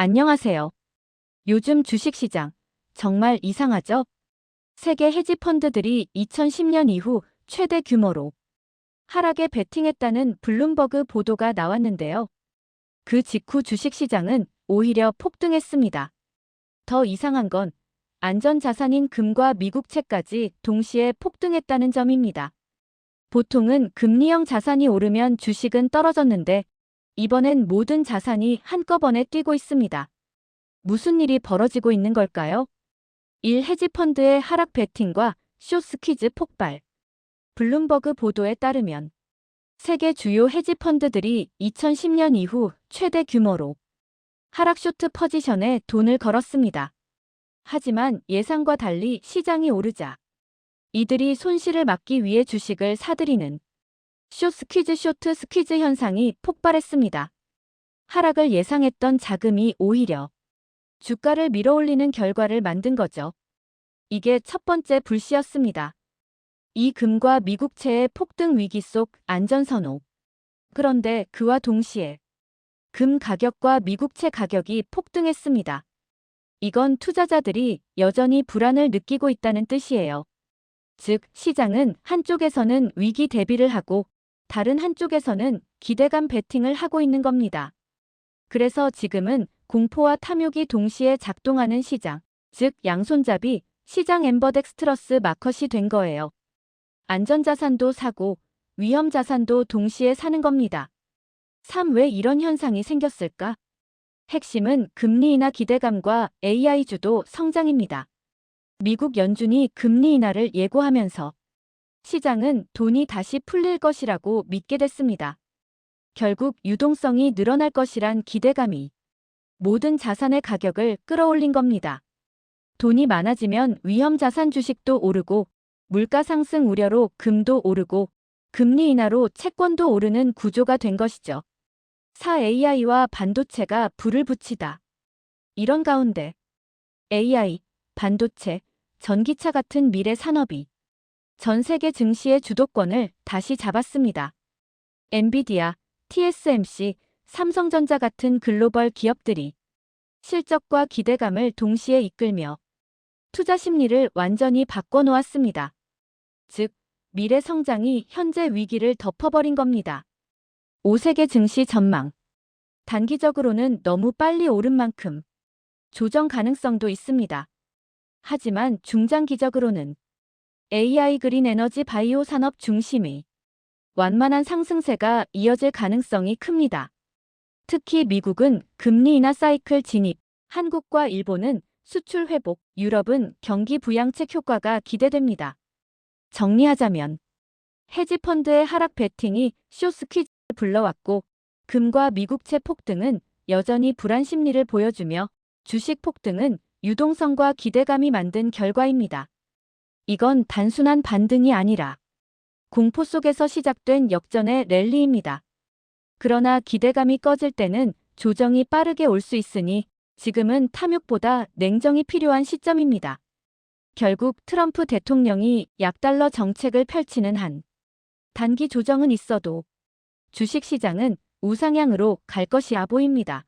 안녕하세요. 요즘 주식시장 정말 이상하죠? 세계 헤지펀드들이 2010년 이후 최대 규모로 하락에 베팅했다는 블룸버그 보도가 나왔는데요. 그 직후 주식시장은 오히려 폭등했습니다. 더 이상한 건 안전자산인 금과 미국채까지 동시에 폭등했다는 점입니다. 보통은 금리형 자산이 오르면 주식은 떨어졌는데 이번엔 모든 자산이 한꺼번에 뛰고 있습니다. 무슨 일이 벌어지고 있는 걸까요? 1. 헤지펀드의 하락 베팅과 쇼스퀴즈 폭발. 블룸버그 보도에 따르면 세계 주요 헤지펀드들이 2010년 이후 최대 규모로 하락 쇼트 퍼지션에 돈을 걸었습니다. 하지만 예상과 달리 시장이 오르자 이들이 손실을 막기 위해 주식을 사들이는 쇼 스퀴즈 쇼트 스퀴즈 현상이 폭발했습니다. 하락을 예상했던 자금이 오히려 주가를 밀어올리는 결과를 만든 거죠. 이게 첫 번째 불씨였습니다. 이 금과 미국채의 폭등 위기 속 안전선호. 그런데 그와 동시에 금 가격과 미국채 가격이 폭등했습니다. 이건 투자자들이 여전히 불안을 느끼고 있다는 뜻이에요. 즉, 시장은 한쪽에서는 위기 대비를 하고 다른 한쪽에서는 기대감 베팅을 하고 있는 겁니다. 그래서 지금은 공포와 탐욕이 동시에 작동하는 시장, 즉 양손잡이 시장 엠버덱스트러스 마컷이 된 거예요. 안전자산도 사고 위험자산도 동시에 사는 겁니다. 3. 왜 이런 현상이 생겼을까? 핵심은 금리 인하 기대감과 AI주도 성장입니다. 미국 연준이 금리 인하를 예고하면서 시장은 돈이 다시 풀릴 것이라고 믿게 됐습니다. 결국 유동성이 늘어날 것이란 기대감이 모든 자산의 가격을 끌어올린 겁니다. 돈이 많아지면 위험 자산 주식도 오르고 물가 상승 우려로 금도 오르고 금리 인하로 채권도 오르는 구조가 된 것이죠. 4. AI와 반도체가 불을 붙이다. 이런 가운데 AI, 반도체, 전기차 같은 미래 산업이 전 세계 증시의 주도권을 다시 잡았습니다. 엔비디아, TSMC, 삼성전자 같은 글로벌 기업들이 실적과 기대감을 동시에 이끌며 투자 심리를 완전히 바꿔놓았습니다. 즉, 미래 성장이 현재 위기를 덮어버린 겁니다. 5세계 증시 전망. 단기적으로는 너무 빨리 오른 만큼 조정 가능성도 있습니다. 하지만 중장기적으로는 AI 그린 에너지 바이오 산업 중심의 완만한 상승세가 이어질 가능성이 큽니다. 특히 미국은 금리 인하 사이클 진입, 한국과 일본은 수출 회복, 유럽은 경기 부양책 효과가 기대됩니다. 정리하자면 헤지펀드의 하락 베팅이 쇼스퀴즈를 불러왔고 금과 미국채 폭등은 여전히 불안 심리를 보여주며 주식 폭등은 유동성과 기대감이 만든 결과입니다. 이건 단순한 반등이 아니라 공포 속에서 시작된 역전의 랠리입니다. 그러나 기대감이 꺼질 때는 조정이 빠르게 올 수 있으니 지금은 탐욕보다 냉정이 필요한 시점입니다. 결국 트럼프 대통령이 약달러 정책을 펼치는 한 단기 조정은 있어도 주식 시장은 우상향으로 갈 것이야 보입니다.